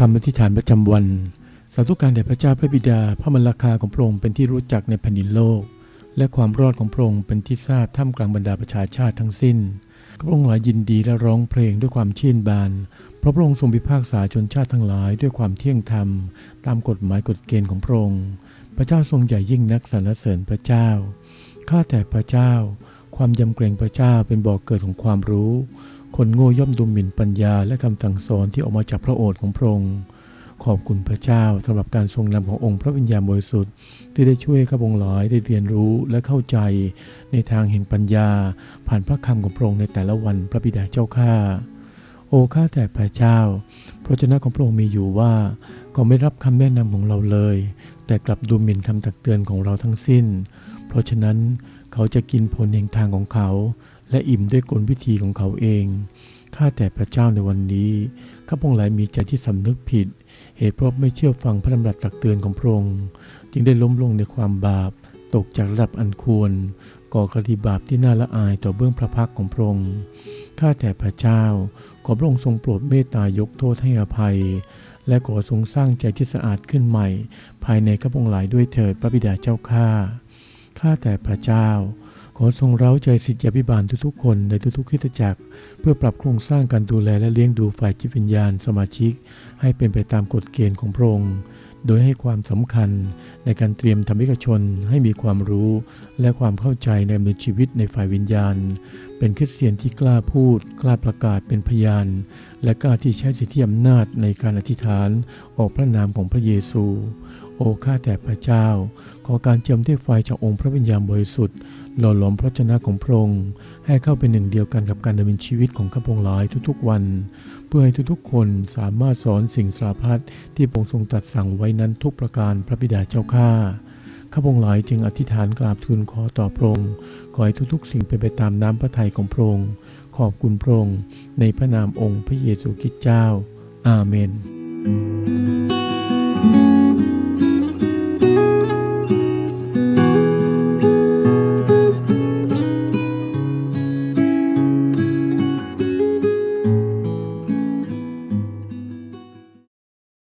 คำอธิษฐานประจำวัน สาธุการแด่พระเจ้าพระบิดาพระมรคาของพระองค์เป็นที่รู้จักในแผ่นดินโลก และความรอดของพระองค์เป็นที่ทราบท่ามกลางบรรดาประชาชาติทั้งสิ้นพระองค์หลายยินดีและร้องเพลงด้วยความชื่นบาน เพราะพระองค์ทรงพิพากษาชนชาติทั้งหลายด้วยความเที่ยงธรรม ตามกฎหมายกฎเกณฑ์ของพระองค์ พระเจ้าทรงใหญ่ยิ่งนักสรรเสริญพระเจ้า ข้าแต่พระเจ้า ความยำเกรงพระเจ้าเป็นบ่อกเกิดของความรู้ คนโง่ย่อมดูหมิ่นปัญญาและคำสั่งสอนที่ออกมาจากพระโอษฐ์ของพระองค์ ขอบคุณพระเจ้าสำหรับการทรงนำขององค์พระวิญญาณบริสุทธิ์ที่ได้ช่วยข้าพงหลายได้เรียนรู้และเข้าใจ ในทางแห่งปัญญา ผ่านพระคำของพระองค์ในแต่ละวันพระบิดาเจ้าข้าโอ้ข้าแต่พระเจ้า พระเจ้าของพระองค์มีอยู่ว่าก็ไม่รับคำแนะนำของเราเลย แต่กลับดูหมิ่นคำตักเตือนของเราทั้งสิ้น เพราะฉะนั้นเขาจะกินผลแห่งทางของเขา และอิ่มด้วยกลวิธีของเขาเอง ข้าแต่พระเจ้าในวันนี้ ข้าพงหลายมีใจที่สำนึกผิด เหตุเพราะไม่เชื่อฟังพระดำรัสตักเตือนของพระองค์ จึงได้ล้มลงในความบาป ตกจากระดับอันควร ก่อคดีบาปที่น่าละอายต่อเบื้องพระพักของพระองค์ ข้าแต่พระเจ้า ขอพระองค์ทรงโปรดเมตตายกโทษให้อภัย และขอทรงสร้างใจที่สะอาดขึ้นใหม่ ภายในข้าพงหลายด้วยเถิดพระบิดาเจ้าข้า ข้าแต่พระเจ้า ขอทรงเร้าใจสิทธิยาพิบาลทุกๆ คนในทุกๆคิตจักร เพื่อปรับโครงสร้างการดูแลและเลี้ยงดูฝ่ายจิตวิญญาณสมาชิก ให้เป็นไปตามกฎเกณฑ์ของพระองค์ โดยให้ความสำคัญในการเตรียมธรรมิกชนให้มีความรู้ และความเข้าใจในดำเนินชีวิตในฝ่ายวิญญาณ เป็นคริสเตียนที่กล้าพูด กล้าประกาศเป็นพยาน และกล้าที่ใช้สิทธิอำนาจในการอธิษฐานออกพระนามของพระเยซู โอ้ข้าแต่พระเจ้า ขอการเจิมด้วยไฟจากองค์พระวิญญาณบริสุทธิ์หล่อหลอมพระชนะของพระองค์ให้เข้าเป็นหนึ่งเดียวกันกับการดำเนินชีวิตของข้าพงศ์หลายทุกๆวัน เพื่อให้ทุกๆคนสามารถสอนสิ่งสารพัดที่พระองค์ทรงตัดสั่งไว้นั้นทุกประการพระบิดาเจ้าข้าข้าพงศ์หลายจึงอธิษฐานกราบทูลขอต่อพระองค์ขอให้ทุกๆ สิ่งเป็นไปตามน้ำพระทัยของพระองค์ขอบคุณพระองค์ในพระนามองค์พระเยซูคริสต์เจ้า อาเมน